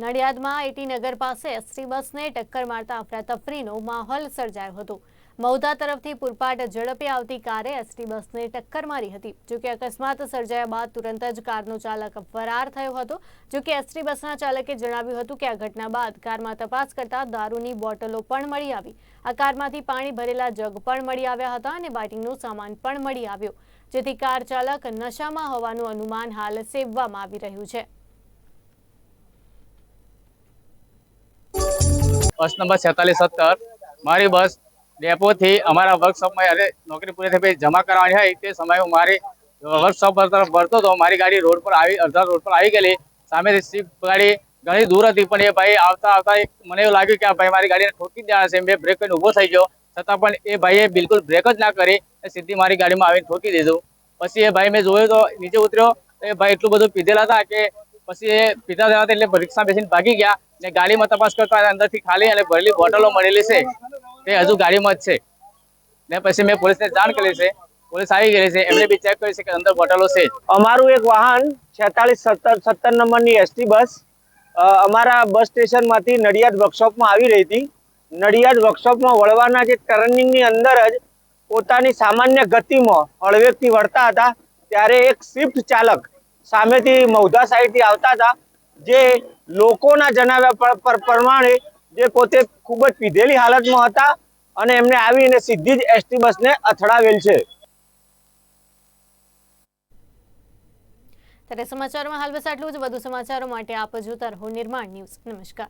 નડિયાદમાં at નગર પાસે ST બસને ટક્કર મારતા અફરાતફરીનો માહોલ સર્જાયો હતો. મૌદા તરફથી પૂરપાટ ઝડપે આવતી કારે એસટી બસને ટક્કર મારી હતી જોકે અકસ્માત સર્જાયા બાદ તુરંત જ કારનો ચાલક ફરાર થયો હતો. જોકે એસટી બસના ચાલકે જણાવ્યું હતું કે આ ઘટના બાદ કારમાં તપાસ કરતા દારૂની બોટલો પણ મળી આવી. આ કારમાંથી પાણી ભરેલા જગ પણ મળી આવ્યા હતા અને બાઇટિંગનો સામાન પણ મળી આવ્યો, જેથી કાર ચાલક નશામાં હોવાનું અનુમાન હાલ સેવવામાં આવી રહ્યું છે. બસ નંબર છેતાલીસ, સત્તર. મારી બસ ડેપોથી અમારા વર્કશોપમાં અરે નોકરી પૂરી થઈ જમા કરવાની હોય તે સમયે હું મારી વર્કશોપ તરફ ભરતો હતો. મારી ગાડી રોડ પર આવી, અડધા રોડ પર આવી ગયેલી. સામેથી સ્વિફ્ટ ગાડી ઘણી દૂર હતી, પણ એ ભાઈ આવતા આવતા મને એવું લાગ્યું કે આ ભાઈ મારી ગાડીને ઠોકી દેવા છે. મેં બ્રેક કરીને ઊભો થઈ ગયો. છતાં પણ એ ભાઈએ બિલકુલ બ્રેક જ ના કરી સીધી મારી ગાડીમાં આવીને ઠોકી દીધું. પછી એ ભાઈ મેં જોયું તો નીચે ઉતર્યો. એ ભાઈ એટલું બધું પીધેલા હતા કે પછી એ પીતા હતા એટલે રિક્ષા બેસીને ભાગી ગયા ને ગાડીમાં તપાસ કરતા અંદરથી ખાલી અને ભરેલી બોટલો મળેલી છે. તે હજુ ગાડીમાં જ છે. ને પછી મેં પોલીસને જાણ કરી છે. પોલીસ આવી ગઈ છે. એમણે બી ચેક કરી છે કે અંદર બોટલો છે અમારું એક વાહન છેતાલીસ સત્તર સત્તર નંબરની એસટી બસ અમારા બસ સ્ટેશનમાંથી નડિયાદ વર્કશોપમાં આવી રહી હતી. નડિયાદ વર્કશોપમાં વળવાના જે ટર્નિંગની અંદર જ પોતાની સામાન્ય ગતિમાં હળવેકથી વળતા હતા, ત્યારે એક સ્વિફ્ટ ચાલક સામેથી મૌધા સાઈડથી આવતા હતા. જે લોકોના જણાવ્યા પર- પર- પ્રમાણે જે પોતે ખૂબ જ પીધેલી હાલતમાં હતા અને એમને આવીને સીધી જ એસટી બસને અથડાવેલ છે. ત્યારે સમાચારમાં હાલ બસ આટલું જ. વધુ સમાચારો માટે આપ જોતા રહો નિર્માણ ન્યૂઝ. નમસ્કાર.